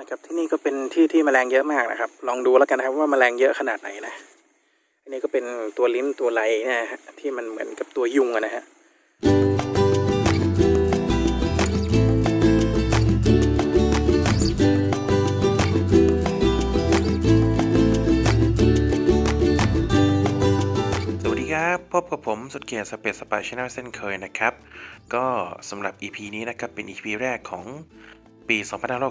นะครับที่นี่ก็เป็นที่ที่แมลงเยอะมากนะครับ ลองดูแล้วกันนะครับว่าแมลงเยอะขนาดไหนนะ อันนี้ก็เป็นตัวลิ้นตัวไหลนะฮะที่มันเหมือนกับตัวยุงนะฮะสวัสดีครับพบกับผมสุดเกียรติสเปซสปาชแนลเส้นเคยนะครับ ก็สำหรับ EP นี้นะครับเป็น EP แรกของ ปี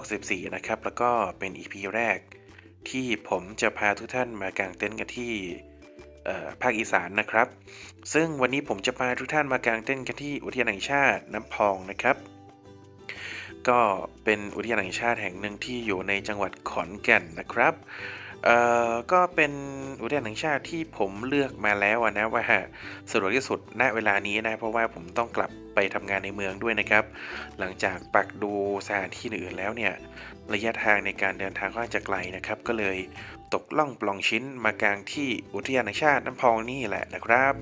2564 นะครับ แล้วก็เป็น EP แรกที่ผมจะพาทุกท่านมากางเต็นท์กันที่ภาคอีสานนะครับ ซึ่งวันนี้ผมจะพาทุกท่านมากางเต็นท์กันที่อุทยานแห่งชาติน้ำพองนะครับ ก็เป็นอุทยานแห่งชาติแห่งหนึ่งที่อยู่ในจังหวัดขอนแก่นนะครับ เอ่อก็เป็นอุทยานแห่งชาติที่ผมเลือกมาแล้วนะว่าสะดวกที่สุดณเวลานี้นะเพราะว่าผมต้องกลับไปทำงานในเมืองด้วยนะครับ หลังจากปักดูสถานที่อื่นๆแล้วเนี่ยระยะทางในการเดินทางค่อนข้างจะไกลนะครับ ก็เลยตกล่องปล่องชิ้นมากลางที่อุทยานแห่งชาติน้ำพองนี่แหละนะครับ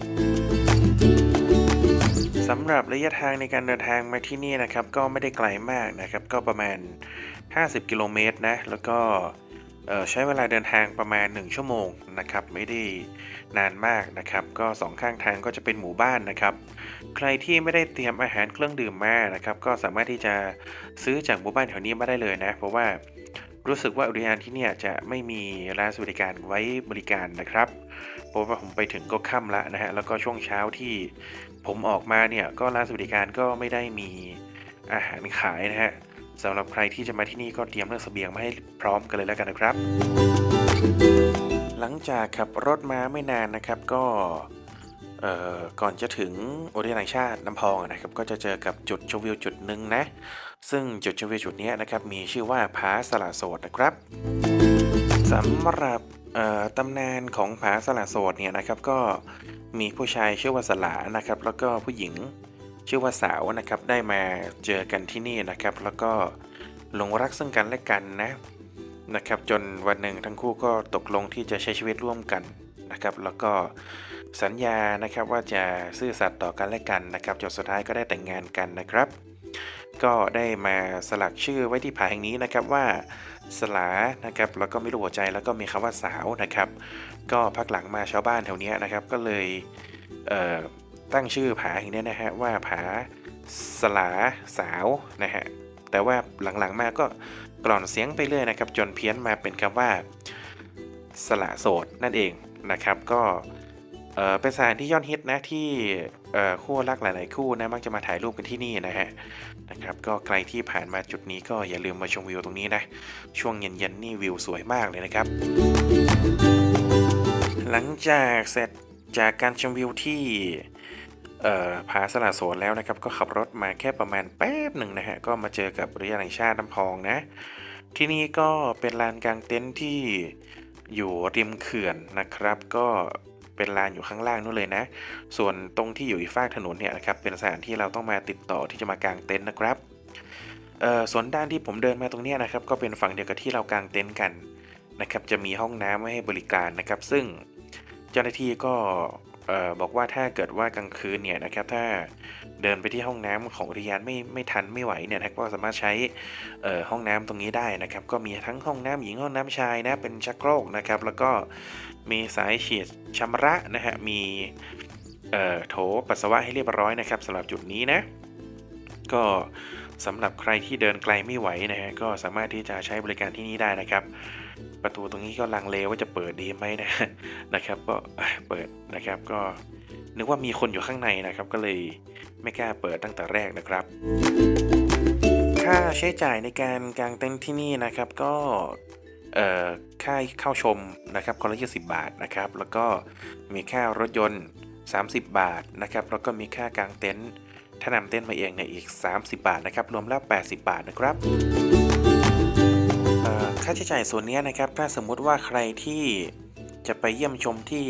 สำหรับระยะทางในการเดินทางมาที่นี่นะครับ ก็ไม่ได้ไกลมากนะครับ ก็ประมาณ 50 กิโลเมตรนะแล้วก็ ใช้เวลาเดินทางประมาณ 1 ชั่วโมงนะครับไม่ได้นานมากนะครับก็สองข้างทางก็จะเป็นหมู่บ้านนะครับใครที่ไม่ได้เตรียมอาหารเครื่องดื่มมานะครับก็สามารถที่จะซื้อจากหมู่บ้านแถวนี้มาได้เลยนะ เพราะว่ารู้สึกว่าอุทยานที่เนี่ยจะไม่มีร้านสวัสดิการไว้บริการนะครับ เพราะว่าผมไปถึงก็ค่ำละนะฮะแล้วก็ช่วงเช้าที่ผมออกมาเนี่ยก็ร้านสวัสดิการก็ไม่ได้มีอาหารขายนะฮะ สำหรับใครที่จะมาที่นี่ก็เตรียมเรื่องเสบียงมาให้พร้อมกันเลยแล้วกันนะครับ หลังจากขับรถมาไม่นานนะครับก็ก่อนจะถึงอุทยานแห่งชาติน้ำพองนะครับก็จะเจอกับจุดชมวิวจุดหนึ่งนะ ซึ่งจุดชมวิวจุดนี้นะครับมีชื่อว่าผาสละโสดนะครับสำหรับตำนานของผาสละโสดเนี่ยนะครับก็มีผู้ชายชื่อว่าสลานะครับแล้วก็ผู้หญิง ชื่อว่าสาวนะครับได้มาเจอกันที่นี่นะครับ แล้วก็หลงรักซึ่งกันและกันนะนะครับ จนวันหนึ่งทั้งคู่ก็ตกลงที่จะใช้ชีวิตร่วมกันนะครับ แล้วก็สัญญานะครับว่าจะซื่อสัตย์ต่อกันและกันนะครับจนสุดท้ายก็ได้แต่งงานกันนะครับ ก็ได้มาสลักชื่อไว้ที่ผาแห่งนี้นะครับว่าสลานะครับแล้วก็มีรูปหัวใจแล้วก็มีคำว่าสาวนะครับ ก็พักหลังมาชาวบ้านแถวนี้นะครับก็เลยเอ่อ ตั้งชื่อผาแห่งนี้นะฮะว่าผาสลาสาวนะฮะแต่ว่าหลังๆมาก็กล่อนเสียงไปเรื่อยนะครับ จนเพี้ยนมาเป็นคำว่า สละโสดนั่นเองนะครับ ก็เออเป็นสถานที่ยอดฮิตนะที่เออคู่รักหลาย ๆ คู่นะมักจะมาถ่ายรูปกันที่นี่นะฮะนะครับ ก็ใครที่ผ่านมาจุดนี้ก็อย่าลืมมาชมวิวตรงนี้นะ ช่วงเย็น ๆ นี่วิวสวยมากเลยนะครับ หลังจากเสร็จ จากการชมวิวที่ผาสละโสดแล้วนะครับ ก็ขับรถมาแค่ประมาณแป๊บหนึ่งนะฮะ ก็มาเจอกับอุทยานแห่งชาติน้ำพองนะ ที่นี่ก็เป็นลานกลางเต็นท์ที่อยู่ริมเขื่อนนะครับ ก็เป็นลานอยู่ข้างล่างนู่นเลยนะ ส่วนตรงที่อยู่อีกฝากถนนเนี่ยนะครับ เป็นสถานที่เราต้องมาติดต่อที่จะมากางเต็นท์นะครับส่วนด้านที่ผมเดินมาตรงนี้นะครับ ก็เป็นฝั่งเดียวกับที่เรากางเต็นท์กันนะครับ จะมีห้องน้ำไว้ให้บริการนะครับ ซึ่ง เจ้าหน้าที่ก็บอกว่าถ้าเกิดว่ากลางคืนเนี่ยนะครับถ้าเดินไปที่ห้องน้ำของอุทยานไม่ไม่ทันไม่ไหวเนี่ยนะก็สามารถใช้ห้องน้ำตรงนี้ได้นะครับ ก็มีทั้งห้องน้ำหญิงห้องน้ำชายนะเป็นชักโครกนะครับ แล้วก็มีสายฉีดชำระนะฮะมีโถปัสสาวะให้เรียบร้อยนะครับสำหรับจุดนี้นะ ก็ สำหรับใครที่เดินไกลไม่ไหวนะฮะก็สามารถที่จะใช้บริการที่นี่ได้นะครับ ประตูตรงนี้ก็ลังเลว่าจะเปิดดีไหมนะนะครับ ก็เปิดนะครับก็นึกว่ามีคนอยู่ข้างในนะครับ ก็เลยไม่กล้าเปิดตั้งแต่แรกนะครับค่าใช้จ่ายในการกางเต็นท์ที่นี่นะครับก็เอ่อค่าเข้าชมนะครับคนละ20บาทนะครับ แล้วก็มีค่ารถยนต์ 30 บาทนะครับ แล้วก็มีค่ากางเต็นท์ ถ้านำเต็นมาเองเนี่ยอีก 30 บาทนะครับรวมแล้ว 80 บาทนะครับค่าใช้จ่ายส่วนนี้นะครับ ถ้าสมมุติว่าใครที่จะไปเยี่ยมชมที่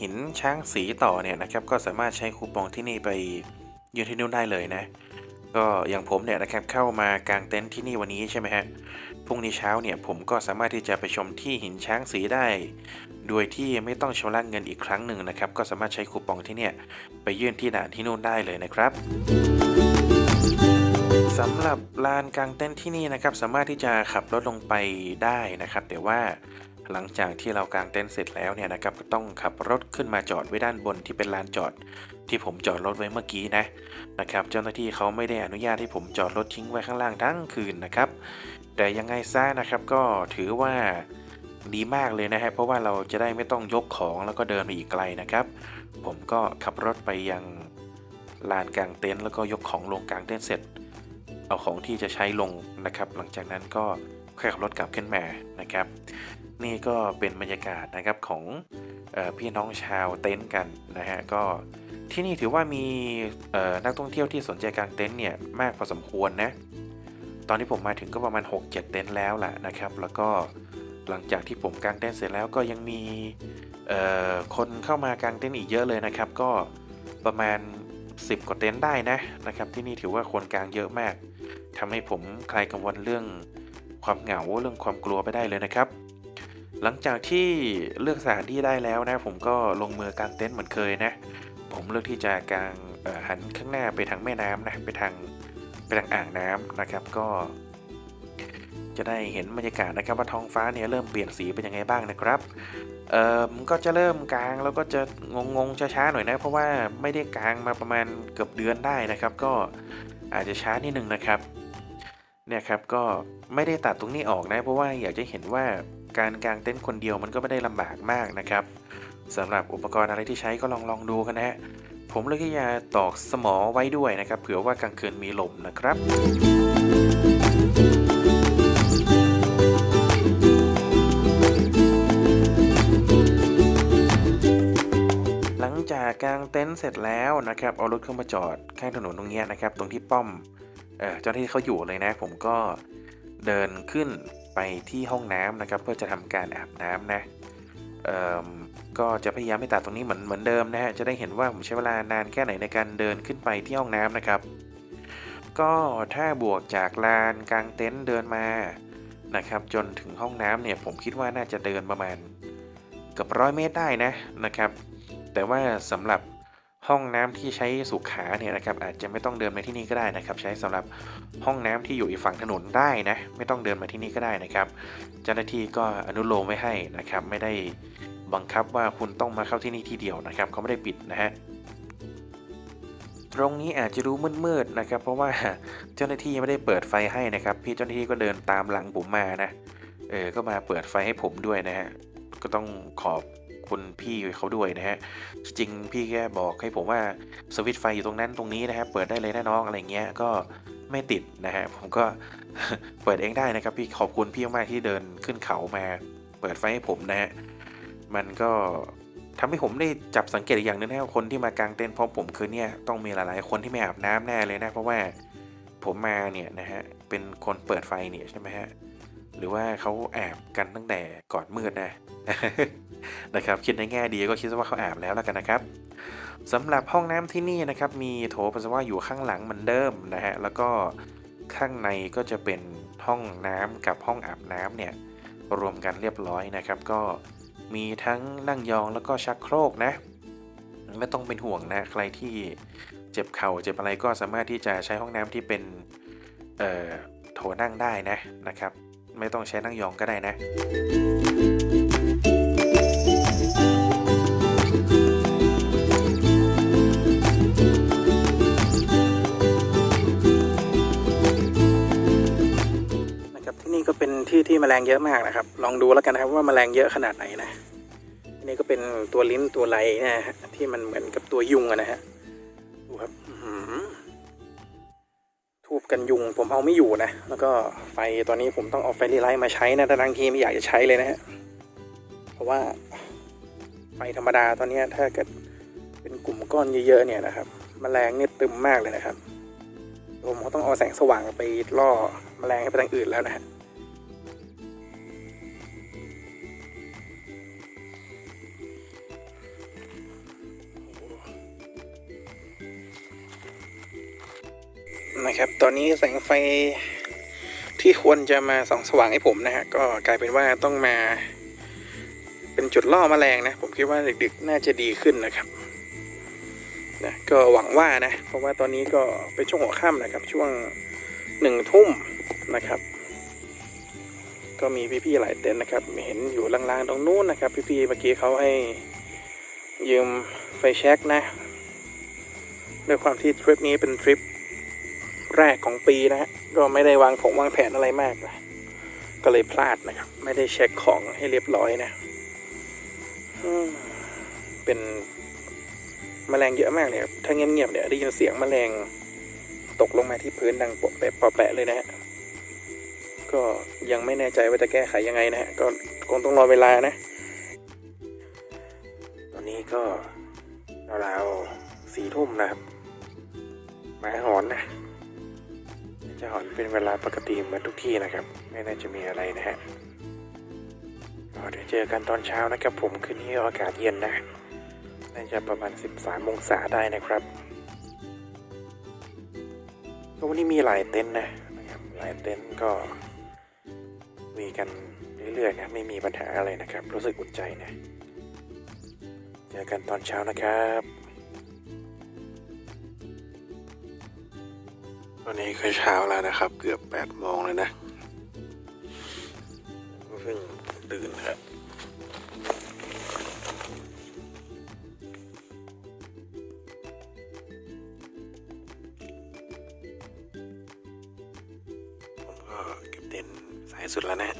หินช้างสีต่อเนี่ยนะครับ ก็สามารถใช้คูปองที่นี่ไปยืนที่นู่นได้เลยนะ ก็อย่างผมเนี่ยนะครับเข้ามากางเต็นท์ที่นี่วันนี้ใช่ไหมฮะพรุ่งนี้เช้าเนี่ยผมก็สามารถที่จะไปชมที่หินช้างสีได้ โดยที่ไม่ต้องชำระเงินอีกครั้งหนึ่งนะครับ ก็สามารถใช้คูปองที่เนี่ยไปยื่นที่ด่านที่นู่นได้เลยนะครับสำหรับลานกลางเต็นท์ที่นี่นะครับ สามารถที่จะขับรถลงไปได้นะครับ แต่ว่าหลังจากที่เรากางเต็นท์เสร็จแล้วเนี่ยนะครับก็ต้องขับรถขึ้นมาจอดไว้ด้านบนที่เป็นลานจอด ที่ผมจอดรถไว้เมื่อกี้นะนะครับ เจ้าหน้าที่เขาไม่ได้อนุญาตให้ผมจอดรถทิ้งไว้ข้างล่างทั้งคืนนะครับ แต่ยังไงซะนะครับก็ถือว่า ดีมากเลยนะฮะเพราะว่าเราจะได้ไม่ต้องยกของแล้วก็เดินไปอีกไกลนะครับ ผมก็ขับรถไปยังลานกลางเต็นท์แล้วก็ยกของลงกลางเต็นท์เสร็จ เอาของที่จะใช้ลงนะครับ หลังจากนั้นก็ขับรถกลับขึ้นมานะครับ นี่ก็เป็นบรรยากาศนะครับของออพี่น้องชาวเต็นท์กันนะฮะก็ที่นี่ถือว่ามีนักท่องเที่ยวที่สนใจกางเต็นท์เนี่ยมากพอสมควรนะตอนที่ผมมาถึงก็ประมาณ 6-7 เต็นท์แล้วแหละนะครับ แล้วก็ หลังจากที่ผมกางเต็นท์เสร็จแล้วก็ยังมีคนเข้ามากางเต็นท์อีกเยอะเลยนะครับ ก็ประมาณ 10 กว่าเต็นท์ได้นะนะครับ ที่นี่ถือว่าคนกางเยอะมากทำให้ผมคลายกังวลเรื่องความเหงาเรื่องความกลัวไปได้เลยนะครับ หลังจากที่เลือกสถานที่ได้แล้วนะ ผมก็ลงมือกางเต็นท์เหมือนเคยนะ ผมเลือกที่จะกางหันข้างหน้าไปทางแม่น้ำนะไปทางไปทางอ่างน้ำนะครับ ก็ จะได้เห็นบรรยากาศนะครับว่าท้องฟ้าเนี่ยเริ่มเปลี่ยนสีเป็นยังไงบ้างนะครับเอ่อมันก็จะเริ่มกลางแล้วก็จะงงๆช้าๆหน่อยนะ เพราะว่าไม่ได้กลางมาประมาณเกือบเดือนได้นะครับ ก็อาจจะช้านิดนึงนะครับเนี่ยครับก็ไม่ได้ตัดตรงนี้ออกนะ เพราะว่าอยากจะเห็นว่าการกางเต็นท์คนเดียวมันก็ไม่ได้ลำบากมากนะครับสำหรับอุปกรณ์อะไรที่ใช้ก็ลองลองดูกันนะฮะผมเลยที่จะตอกสมอไว้ด้วยนะครับ เผื่อว่ากลางคืนมีลมนะครับ กางเต็นท์เสร็จแล้วนะครับ เอารถเข้ามาจอดข้างถนนตรงนี้นะครับ ตรงที่ป้อมเออเจ้าหน้าที่เขาอยู่เลยนะ ผมก็เดินขึ้นไปที่ห้องน้ำนะครับ เพื่อจะทำการอาบน้ำนะเออก็จะพยายามไม่ตัดตรงนี้เหมือนเหมือนเดิมนะฮะ จะได้เห็นว่าผมใช้เวลานานแค่ไหนในการเดินขึ้นไปที่ห้องน้ำนะครับ ก็ถ้าบวกจากลานกลางเต็นท์เดินมานะครับ จนถึงห้องน้ำเนี่ยผมคิดว่าน่าจะเดินประมาณเกือบร้อยเมตรได้นะนะครับ แต่ว่าสำหรับห้องน้ำที่ใช้สุขาเนี่ยนะครับอาจจะไม่ต้องเดินมาที่นี่ก็ได้นะครับ ใช้สำหรับห้องน้ำที่อยู่อีกฝั่งถนนได้นะ ไม่ต้องเดินมาที่นี่ก็ได้นะครับ เจ้าหน้าที่ก็อนุโลมไว้ให้นะครับ ไม่ได้บังคับว่าคุณต้องมาเข้าที่นี่ที่เดียวนะครับเขาไม่ได้ปิดนะฮะตรงนี้อาจจะดูมืดๆนะครับ เพราะว่าเจ้าหน้าที่ยังไม่ได้เปิดไฟให้นะครับ พี่เจ้าหน้าที่ก็เดินตามหลังผมมานะเออก็มาเปิดไฟให้ผมด้วยนะฮะก็ต้องขอบ คุณพี่เขาด้วยนะฮะจริงพี่แค่บอกให้ผมว่าสวิตช์ไฟอยู่ตรงนั้นตรงนี้นะครับเปิดได้เลยนะน้องอะไรเงี้ยก็ไม่ติดนะฮะผมก็เปิดเองได้นะครับพี่ขอบคุณพี่มากๆที่เดินขึ้นเขามา เปิดไฟให้ผมนะฮะมันก็ทำให้ผมได้จับสังเกตอีกอย่างหนึงนะคนที่มากางเต็นท์พร้อมผมคืนเนี่ยต้องมีหลายๆคนที่ไม่อาบน้ำแน่เลยนะเพราะว่าผมมาเนี่ยนะฮะเป็นคนเปิดไฟเนี่ยใช่ไหมฮะ หรือว่าเขาแอบกันตั้งแต่ก่อนมืดนะนะครับ คิดในแง่ดีก็คิดว่าเขาแอบแล้วแล้วกันนะครับสำหรับห้องน้ำที่นี่นะครับ มีโถปัสสาวะอยู่ข้างหลังเหมือนเดิมนะฮะแล้วก็ข้างในก็จะเป็นห้องน้ำกับห้องอาบน้ำเนี่ยรวมกันเรียบร้อยนะครับ ก็มีทั้งนั่งยองแล้วก็ชักโครกนะ ไม่ต้องเป็นห่วงนะใครที่เจ็บเข่าเจ็บอะไรก็สามารถที่จะใช้ห้องน้ำที่เป็นโถนั่งได้นะนะครับ ไม่ต้องใช้นั่งยองก็ได้นะนะครับที่นี่ก็เป็นที่ที่แมลงเยอะมากนะครับ ลองดูแล้วกันนะครับว่าแมลงเยอะขนาดไหนนะนี่ก็เป็นตัวลิ้นตัวไรนะฮะที่มันเหมือนกับตัวยุงนะฮะดูครับอื ทูบกันยุงผมเอาไม่อยู่นะ แล้วก็ไฟตอนนี้ผมต้องเอาไฟรีไลท์มาใช้นะแต่บางทีไม่อยากจะใช้เลยนะฮะเพราะว่าไฟธรรมดาตอนนี้ถ้าเกิดเป็นกลุ่มก้อนเยอะๆเนี่ยนะครับแมลงเนี่ยตึมมากเลยนะครับ ผมก็ต้องเอาแสงสว่างไปล่อแมลงให้ไปทางอื่นแล้วนะฮะ นะครับ ตอนนี้แสงไฟที่ควรจะมาส่องสว่างให้ผมนะฮะก็กลายเป็นว่าต้องมา เป็นจุดล่อแมลงนะ ผมคิดว่าดึกๆน่าจะดีขึ้นนะครับนะก็หวังว่านะ เพราะว่าตอนนี้ก็เป็นช่วงหัวค่ำนะครับ ช่วงหนึ่งทุ่มนะครับ ก็มีพี่ๆหลายเต็นท์นะครับ เห็นอยู่ล่างๆตรงนู้นนะครับ พี่ๆเมื่อกี้เขาให้ยืมไฟแช็กนะด้วยความที่ทริปนี้เป็นทริป แรกของปีนะฮะ ก็ไม่ได้วางผงวางแผนอะไรมากนะก็เลยพลาดนะครับ ไม่ได้เช็คของให้เรียบร้อยนะเป็นแมลงเยอะมากเลยครับ ถ้าเงียบๆเนี่ยได้ยินเสียงแมลงตกลงมาที่พื้นดังปะแปะปะแปะเลยนะฮะ ก็ยังไม่แน่ใจว่าจะแก้ไขยังไงนะฮะ ก็คงต้องรอเวลานะ ตอนนี้ก็ราวๆสี่ทุ่มนะครับหมาหอนนะ จะหอนเป็นเวลาปกติเหมือนทุกที่นะครับ ไม่น่าจะมีอะไรนะฮะเดี๋ยวเจอกันตอนเช้านะครับผมคืนนี้อากาศเย็นนะ น่าจะประมาณ 13องศาได้นะครับก็วันนี้มีหลายเต็นท์นะนะครับหลายเต็นท์ก็มีกันเรื่อยๆนะไม่มีปัญหาอะไรนะครับ รู้สึกอุ่นใจนะ เจอกันตอนเช้านะครับ วันนี้คือเช้าแล้วนะครับ เกือบ8โมงเลยนะเพิ่งตื่นครับผมก็เก็บเต็นสายสุดแล้วนะ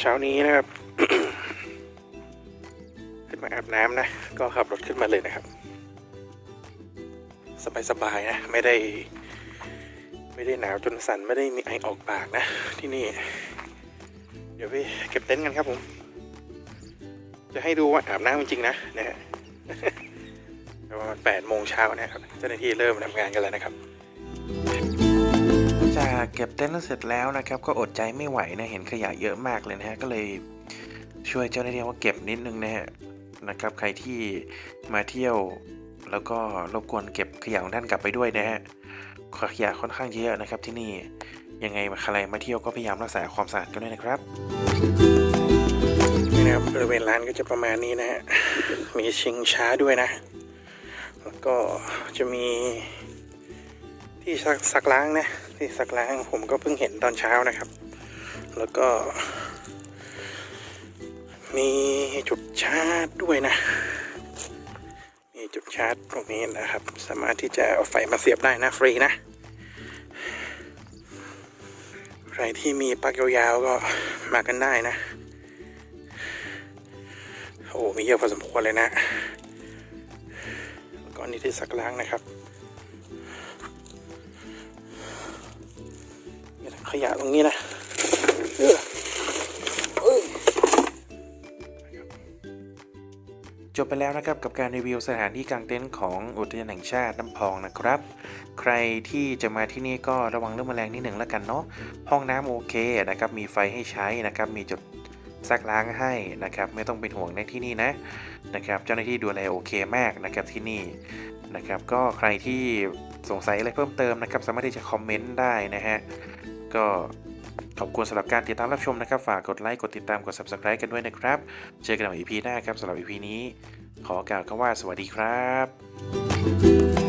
เช้านี้นะครับ ขึ้นมาอาบน้ำนะ ก็ขับรถขึ้นมาเลยนะครับ สบายๆนะ ไม่ได้ ไม่ได้หนาวจนสั่น ไม่ได้มีไอออกปากนะ ที่นี่ เดี๋ยวไปเก็บเต็นท์กันครับผม จะให้ดูว่าอาบน้ำจริงๆนะนะฮะประมาณแปดโมงเช้านะครับ เจ้าหน้าที่เริ่มทำงานกันแล้วนะครับากเก็บเต็นท์เสร็จแล้วนะครับ ก็อดใจไม่ไหวนะเห็นขยะเยอะมากเลยนะฮะก็เลยช่วยเจ้าหน้าที่ว่าเก็บนิดนึงนะฮะนะครับ ใครที่มาเที่ยว แล้วก็รบกวนเก็บขยะของท่านกลับไปด้วยนะฮะขยะค่อนข้างเยอะนะครับที่นี่ยังไงมาใครมาเที่ยวก็พยายามรักษาความสะอาดกันด้วยนะครับนี่นะครับบริเวณร้านก็จะประมาณนี้นะฮะมีชิงช้าด้วยนะ แล้วก็จะมีที่ซักล้างนะ ที่ซักล้างผมก็เพิ่งเห็นตอนเช้านะครับ แล้วก็ มีจุดชาร์จด้วยนะ มีจุดชาร์จตรงนี้นะครับ สามารถที่จะเอาไฟมาเสียบได้นะฟรีนะ ใครที่มีปลั๊กยาวๆก็มากันได้นะ โอ้มีเยอะพอสมควรเลยนะแล้วก็อันนี่ที่ซักล้างนะครับ ขยะตรงนี้นะเออจบไปแล้วนะครับกับการรีวิวสถานที่กางเต็นท์ของอุทยานแห่งชาติน้ำพองนะครับ ใครที่จะมาที่นี่ก็ระวังเรื่องแมลงนิดหนึ่งแล้วกันเนาะห้องน้ำโอเคนะครับมีไฟให้ใช้นะครับมีจุดซักล้างให้นะครับไม่ต้องเป็นห่วงในที่นี่นะนะครับเจ้าหน้าที่ดูแลโอเคมากนะครับที่นี่นะครับก็ใครที่สงสัยอะไรเพิ่มเติมนะครับสามารถที่จะคอมเมนต์ได้นะฮะ ก็ขอบคุณสำหรับการติดตามรับชมนะครับ ฝากกดไลค์ กดติดตาม กด subscribe กันด้วยนะครับ เจอกันใหม่ EP หน้าครับสำหรับ EP นี้ ขอกล่าวคำว่าสวัสดีครับ